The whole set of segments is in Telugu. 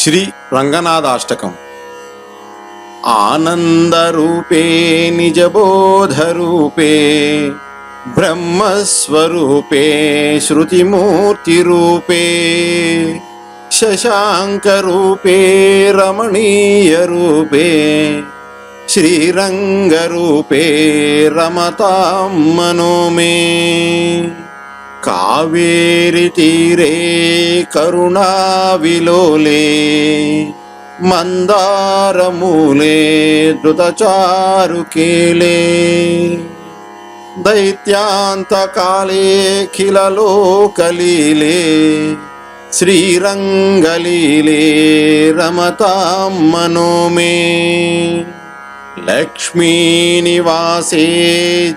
శ్రీ రంగనాథాష్టకం. ఆనందరూపే నిజబోధరూపే బ్రహ్మస్వరూపే శృతిమూర్తిరూపే శశాంకరూపే రమణీయరూపే శ్రీరంగరూపే రమతాం మనో మే కావేరి తీరే కరుణావిలోలే మందారమూలే ధృతచారుకేలే దైత్యాంతకాలే ఖిలలోకలీలే శ్రీరంగలీలే రమతాం మనో लक्ष्मीनिवासे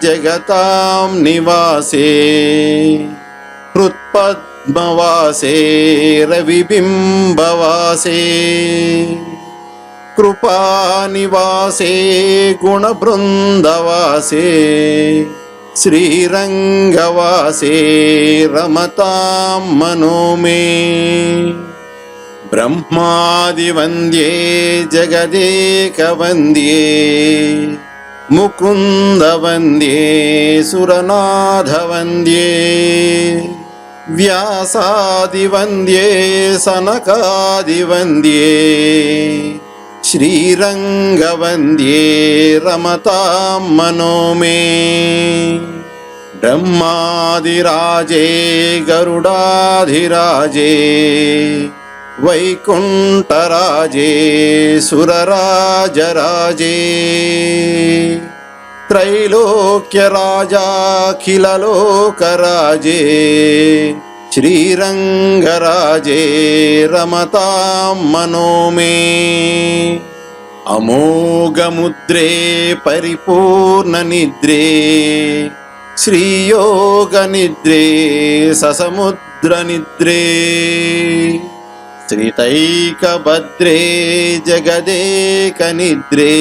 जगतां निवासे हृत्पद्मवासे रविबिम्बवासे कृपानिवासे गुणबृन्दवासे श्रीरङ्गवासे रमतां मनो मे ब्रह्मादिवन्द्ये जगदेकवन्द्ये मुकुन्दवन्द्ये सुरनाथवन्द्ये व्यासादिवन्द्ये सनकादिवन्द्ये श्रीरङ्गवन्द्ये रमतां मनो मे ब्रह्मादिराजे गरुडाधिराजे గరుడాధిరాజే వైకుంఠరాజే సురరాజరాజే త్రైలోక్యరాజాఖిలలోకరాజే. శ్రీరంగరాజే రమతాం మనో మే అమోఘముద్రే పరిపూర్ణ నిద్రే శ్రీతైకభద్రే జగదేక నిద్రే.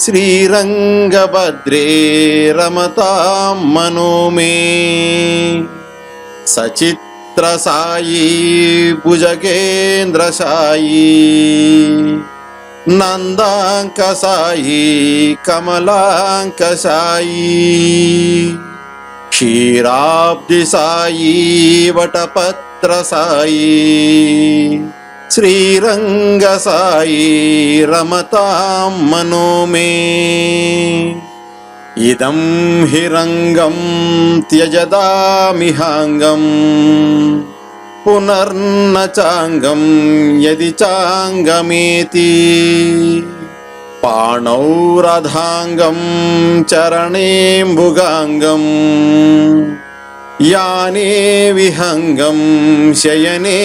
శ్రీరంగభద్రే రమతాం మనోమే సచిత్ర సాయి భుజగేంద్ర क्षीराब्दि वटपत्रसायी श्रीरङ्गसायी रमतां मनो मे। इदं हि रङ्गं त्यजदामिहाङ्गम् पुनर्न चाङ्गं यदि चाङ्गमेति ఇదం హిరంగం త్యజదామిహాంగం పునర్న చాంగం యది చాంగమేతి పాణౌ రథాంగం చరణేంబుగాంగం యానే విహంగం శయనే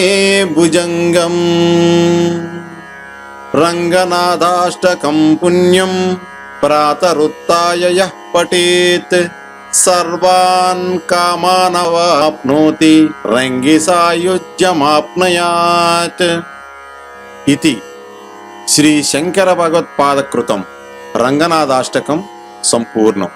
భుజంగం రంగనాథాష్టకం శ్రీ శంకర భగవత్పాదకృతం రంగనాథాష్టకం సంపూర్ణం.